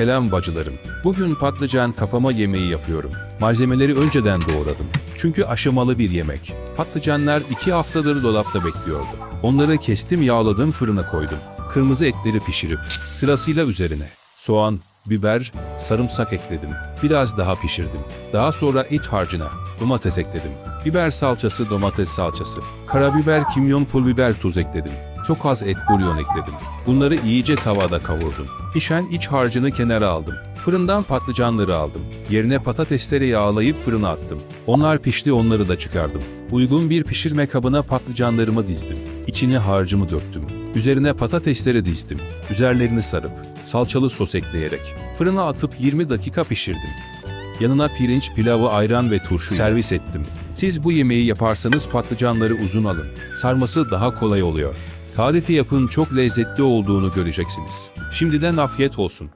Selam bacılarım. Bugün patlıcan kapama yemeği yapıyorum. Malzemeleri önceden doğradım. Çünkü aşamalı bir yemek. Patlıcanlar iki haftadır dolapta bekliyordu. Onları kestim yağladım fırına koydum. Kırmızı etleri pişirip sırasıyla üzerine soğan, biber, sarımsak ekledim. Biraz daha pişirdim. Daha sonra et harcına domates ekledim. Biber salçası, domates salçası, karabiber, kimyon, pul biber, tuz ekledim. Çok az et bulyon ekledim. Bunları iyice tavada kavurdum. Pişen iç harcını kenara aldım. Fırından patlıcanları aldım. Yerine patatesleri yağlayıp fırına attım. Onlar pişti onları da çıkardım. Uygun bir pişirme kabına patlıcanlarımı dizdim. İçine harcımı döktüm. Üzerine patatesleri dizdim. Üzerlerini sarıp salçalı sos ekleyerek fırına atıp 20 dakika pişirdim. Yanına pirinç, pilavı, ayran ve turşu servis ettim. Siz bu yemeği yaparsanız patlıcanları uzun alın. Sarması daha kolay oluyor. Tarifi yapın çok lezzetli olduğunu göreceksiniz. Şimdiden afiyet olsun.